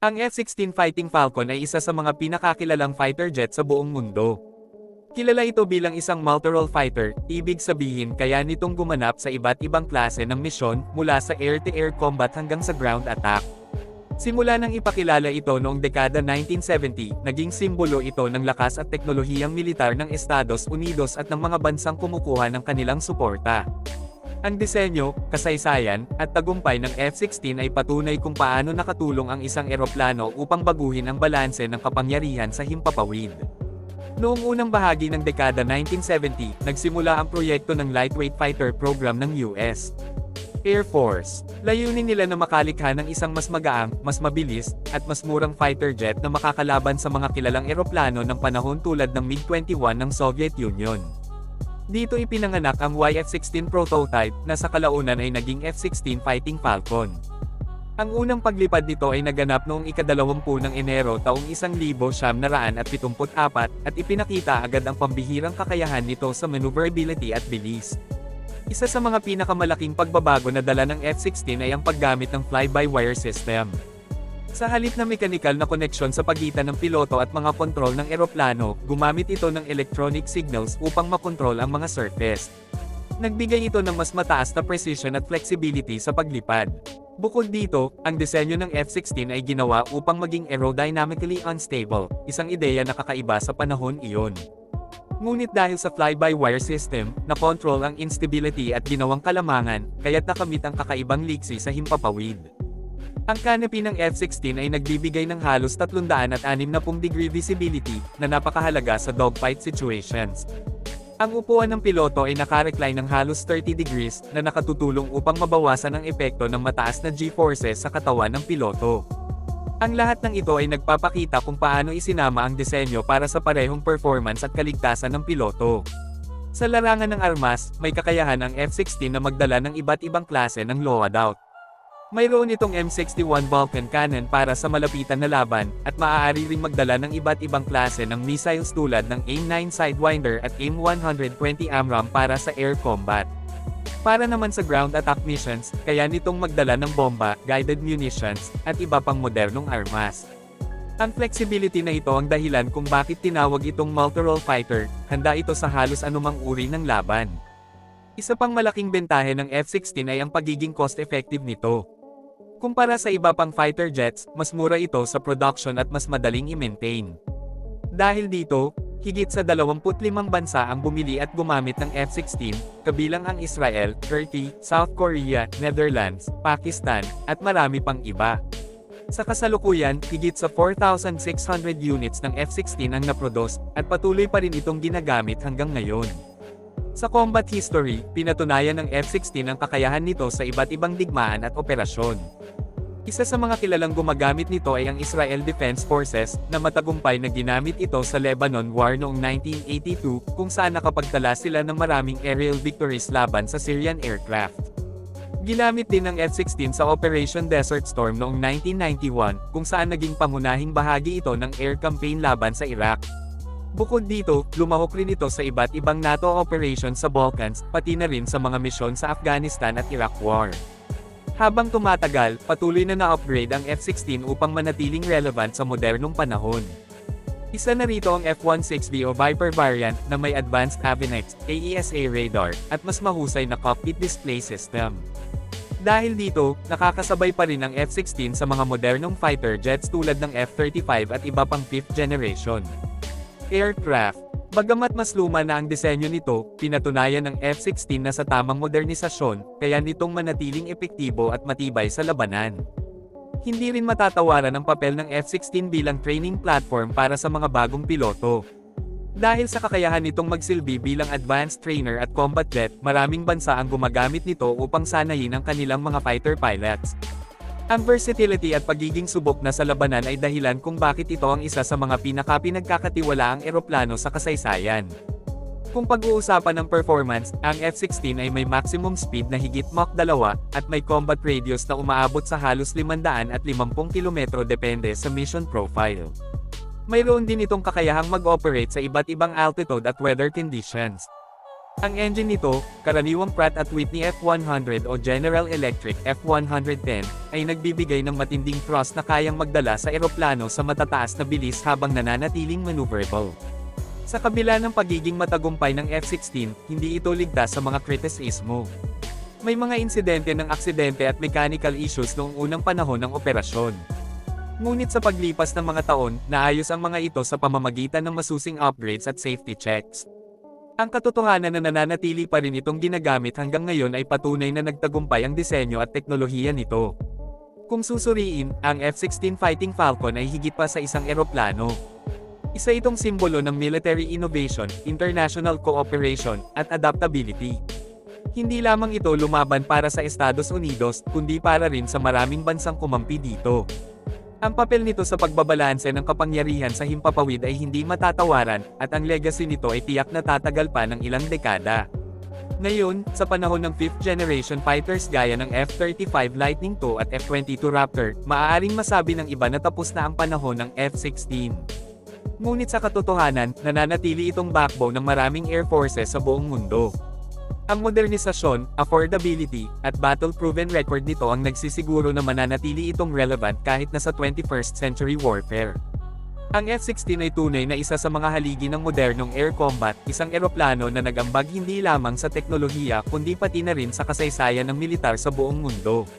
Ang F-16 Fighting Falcon ay isa sa mga pinakakilalang fighter jet sa buong mundo. Kilala ito bilang isang multi-role fighter, ibig sabihin kaya nitong gumanap sa iba't ibang klase ng misyon mula sa air-to-air combat hanggang sa ground attack. Simula nang ipakilala ito noong dekada 1970, naging simbolo ito ng lakas at teknolohiyang militar ng Estados Unidos at ng mga bansang kumukuha ng kanilang suporta. Ang disenyo, kasaysayan, at tagumpay ng F-16 ay patunay kung paano nakatulong ang isang eroplano upang baguhin ang balanse ng kapangyarihan sa himpapawid. Noong unang bahagi ng dekada 1970, nagsimula ang proyekto ng Lightweight Fighter Program ng US Air Force. Layunin nila na makalikha ng isang mas magaang, mas mabilis, at mas murang fighter jet na makakalaban sa mga kilalang eroplano ng panahon tulad ng MiG-21 ng Soviet Union. Dito ipinanganak ang YF-16 prototype na sa kalaunan ay naging F-16 Fighting Falcon. Ang unang paglipad nito ay naganap noong ikadalawampu ng Enero taong 1974 at ipinakita agad ang pambihirang kakayahan nito sa maneuverability at bilis. Isa sa mga pinakamalaking pagbabago na dala ng F-16 ay ang paggamit ng fly-by-wire system. Sa halip na mekanikal na koneksyon sa pagitan ng piloto at mga kontrol ng eroplano, gumamit ito ng electronic signals upang makontrol ang mga surface. Nagbigay ito ng mas mataas na precision at flexibility sa paglipad. Bukod dito, ang disenyo ng F-16 ay ginawa upang maging aerodynamically unstable, isang ideya na kakaiba sa panahon iyon. Ngunit dahil sa fly-by-wire system, na-control ang instability at ginawang kalamangan, kaya't nakamit ang kakaibang liksi sa himpapawid. Ang canopy ng F-16 ay nagbibigay ng halos 360 degree visibility, na napakahalaga sa dogfight situations. Ang upuan ng piloto ay nakarecline ng halos 30 degrees, na nakatutulong upang mabawasan ang epekto ng mataas na G-forces sa katawan ng piloto. Ang lahat ng ito ay nagpapakita kung paano isinama ang disenyo para sa parehong performance at kaligtasan ng piloto. Sa larangan ng armas, may kakayahan ang F-16 na magdala ng iba't ibang klase ng loadout. Mayroon itong M61 Vulcan cannon para sa malapitan na laban, at maaari ring magdala ng iba't ibang klase ng missiles tulad ng AIM-9 Sidewinder at AIM-120 AMRAAM para sa air combat. Para naman sa ground attack missions, kaya nitong magdala ng bomba, guided munitions, at iba pang modernong armas. Ang flexibility na ito ang dahilan kung bakit tinawag itong multi-role fighter, handa ito sa halos anumang uri ng laban. Isa pang malaking bentahe ng F-16 ay ang pagiging cost-effective nito. Kumpara sa iba pang fighter jets, mas mura ito sa production at mas madaling i-maintain. Dahil dito, higit sa 25 bansa ang bumili at gumamit ng F-16, kabilang ang Israel, Turkey, South Korea, Netherlands, Pakistan, at marami pang iba. Sa kasalukuyan, higit sa 4,600 units ng F-16 ang naproduce, at patuloy pa rin itong ginagamit hanggang ngayon. Sa combat history, pinatunayan ng F-16 ang kakayahan nito sa iba't ibang digmaan at operasyon. Isa sa mga kilalang gumagamit nito ay ang Israel Defense Forces, na matagumpay na ginamit ito sa Lebanon War noong 1982, kung saan nakapagtala sila ng maraming aerial victories laban sa Syrian aircraft. Ginamit din ng F-16 sa Operation Desert Storm noong 1991, kung saan naging pangunahing bahagi ito ng air campaign laban sa Iraq. Bukod dito, lumahok rin ito sa iba't ibang NATO operations sa Balkans, pati na rin sa mga misyon sa Afghanistan at Iraq War. Habang tumatagal, patuloy na na-upgrade ang F-16 upang manatiling relevant sa modernong panahon. Isa na rito ang F-16V o Viper variant na may advanced avionics, AESA radar, at mas mahusay na cockpit display system. Dahil dito, nakakasabay pa rin ang F-16 sa mga modernong fighter jets tulad ng F-35 at iba pang 5th generation aircraft. Bagamat mas luma na ang disenyo nito, pinatunayan ng F-16 na sa tamang modernisasyon, kaya nitong manatiling epektibo at matibay sa labanan. Hindi rin matatawaran ang papel ng F-16 bilang training platform para sa mga bagong piloto. Dahil sa kakayahan nitong magsilbi bilang advanced trainer at combat jet, maraming bansa ang gumagamit nito upang sanayin ang kanilang mga fighter pilots. Ang versatility at pagiging subok na sa labanan ay dahilan kung bakit ito ang isa sa mga pinakapinagkakatiwalaang eroplano sa kasaysayan. Kung pag-uusapan ng performance, ang F-16 ay may maximum speed na higit Mach 2, at may combat radius na umaabot sa halos 550 km depende sa mission profile. Mayroon din itong kakayahang mag-operate sa iba't ibang altitude at weather conditions. Ang engine nito, karaniwang Pratt at Whitney F100 o General Electric F110, ay nagbibigay ng matinding thrust na kayang magdala sa eroplano sa matataas na bilis habang nananatiling maneuverable. Sa kabila ng pagiging matagumpay ng F-16, hindi ito ligtas sa mga kritisismo. May mga insidente ng aksidente at mechanical issues noong unang panahon ng operasyon. Ngunit sa paglipas ng mga taon, naayos ang mga ito sa pamamagitan ng masusing upgrades at safety checks. Ang katotohanan na nananatili pa rin itong ginagamit hanggang ngayon ay patunay na nagtagumpay ang disenyo at teknolohiya nito. Kung susuriin, ang F-16 Fighting Falcon ay higit pa sa isang eroplano. Isa itong simbolo ng military innovation, international cooperation, at adaptability. Hindi lamang ito lumaban para sa Estados Unidos, kundi para rin sa maraming bansang kumampi dito. Ang papel nito sa pagbabalanse ng kapangyarihan sa himpapawid ay hindi matatawaran, at ang legacy nito ay tiyak na tatagal pa ng ilang dekada. Ngayon, sa panahon ng 5th generation fighters gaya ng F-35 Lightning II at F-22 Raptor, maaaring masabi ng iba na tapos na ang panahon ng F-16. Ngunit sa katotohanan, nananatili itong backbone ng maraming air forces sa buong mundo. Ang modernisasyon, affordability, at battle-proven record nito ang nagsisiguro na mananatili itong relevant kahit na sa 21st century warfare. Ang F-16 ay tunay na isa sa mga haligi ng modernong air combat, isang eroplano na nagambag hindi lamang sa teknolohiya kundi pati na rin sa kasaysayan ng militar sa buong mundo.